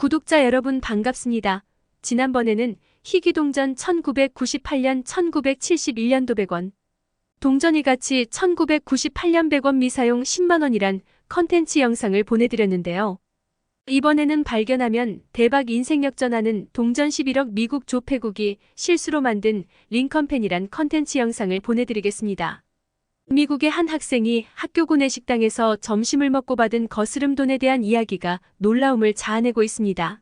구독자 여러분 반갑습니다. 지난번에는 희귀동전 1998년 1971년도 100원, 동전이 같이 1998년 100원 미사용 10만원이란 컨텐츠 영상을 보내드렸는데요. 이번에는 발견하면 대박 인생 역전하는 동전 11억 미국 조폐국이 실수로 만든 링컨펜이란 컨텐츠 영상을 보내드리겠습니다. 미국의 한 학생이 학교 구내식당에서 점심을 먹고 받은 거스름 돈에 대한 이야기가 놀라움을 자아내고 있습니다.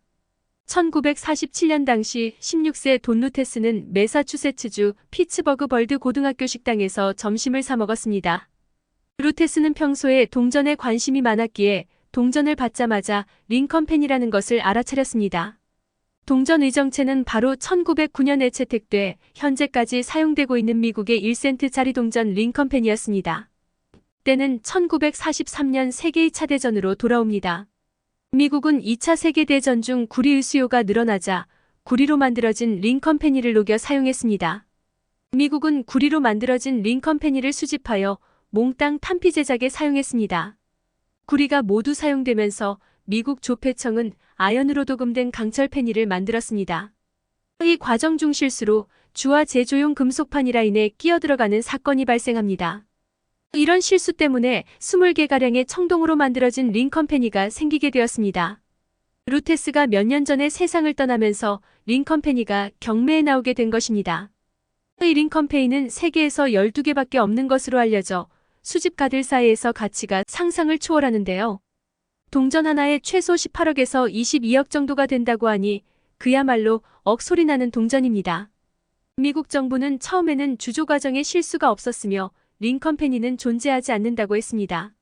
1947년 당시 16세 돈 루테스는 매사추세츠주 피츠버그 벌드 고등학교 식당에서 점심을 사 먹었습니다. 루테스는 평소에 동전에 관심이 많았기에 동전을 받자마자 링컨 펜이라는 것을 알아차렸습니다. 동전 의 정체는 바로 1909년에 채택돼 현재까지 사용되고 있는 미국의 1센트짜리 동전 링컨펜이었습니다. 때는 1943년 세계 2차 대전으로 돌아옵니다. 미국은 2차 세계대전 중 구리의 수요가 늘어나자 구리로 만들어진 링컨펜이를 녹여 사용했습니다. 미국은 구리로 만들어진 링컨펜이를 수집하여 몽땅 탄피 제작에 사용했습니다. 구리가 모두 사용되면서 미국 조폐청은 아연으로 도금된 강철 페니를 만들었습니다. 이 과정 중 실수로 주화 제조용 금속판이라 인해 끼어들어가는 사건이 발생합니다. 이런 실수 때문에 20개가량의 청동으로 만들어진 링컨 페니가 생기게 되었습니다. 루테스가 몇 년 전에 세상을 떠나면서 링컨 페니가 경매에 나오게 된 것입니다. 이 링컨페이는 세계에서 12개밖에 없는 것으로 알려져 수집가들 사이에서 가치가 상상을 초월하는데요. 동전 하나에 최소 18억에서 22억 정도가 된다고 하니 그야말로 억소리 나는 동전입니다. 미국 정부는 처음에는 주조 과정에 실수가 없었으며 링컨 페니는 존재하지 않는다고 했습니다.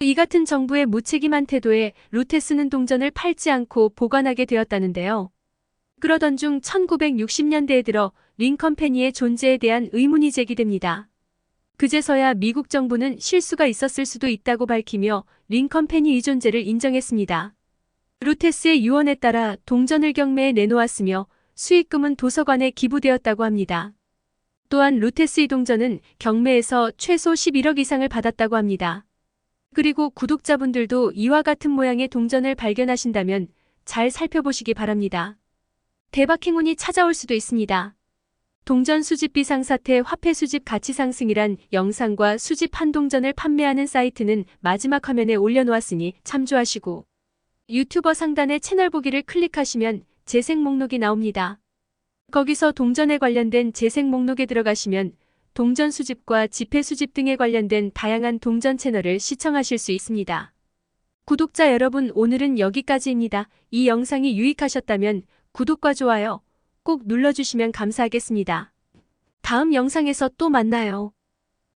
이 같은 정부의 무책임한 태도에 루테스는 동전을 팔지 않고 보관하게 되었다는데요. 그러던 중 1960년대에 들어 링컨 페니의 존재에 대한 의문이 제기됩니다. 그제서야 미국 정부는 실수가 있었을 수도 있다고 밝히며 링컨 펜이 이 존재를 인정했습니다. 루테스의 유언에 따라 동전을 경매에 내놓았으며 수익금은 도서관에 기부되었다고 합니다. 또한 루테스 이 동전은 경매에서 최소 11억 이상을 받았다고 합니다. 그리고 구독자분들도 이와 같은 모양의 동전을 발견하신다면 잘 살펴보시기 바랍니다. 대박 행운이 찾아올 수도 있습니다. 동전 수집 비상 사태 화폐 수집 가치 상승이란 영상과 수집 한동전을 판매하는 사이트는 마지막 화면에 올려놓았으니 참조하시고 유튜버 상단의 채널 보기를 클릭하시면 재생 목록이 나옵니다. 거기서 동전에 관련된 재생 목록에 들어가시면 동전 수집과 지폐 수집 등에 관련된 다양한 동전 채널을 시청하실 수 있습니다. 구독자 여러분 오늘은 여기까지입니다. 이 영상이 유익하셨다면 구독과 좋아요 꼭 눌러주시면 감사하겠습니다. 다음 영상에서 또 만나요.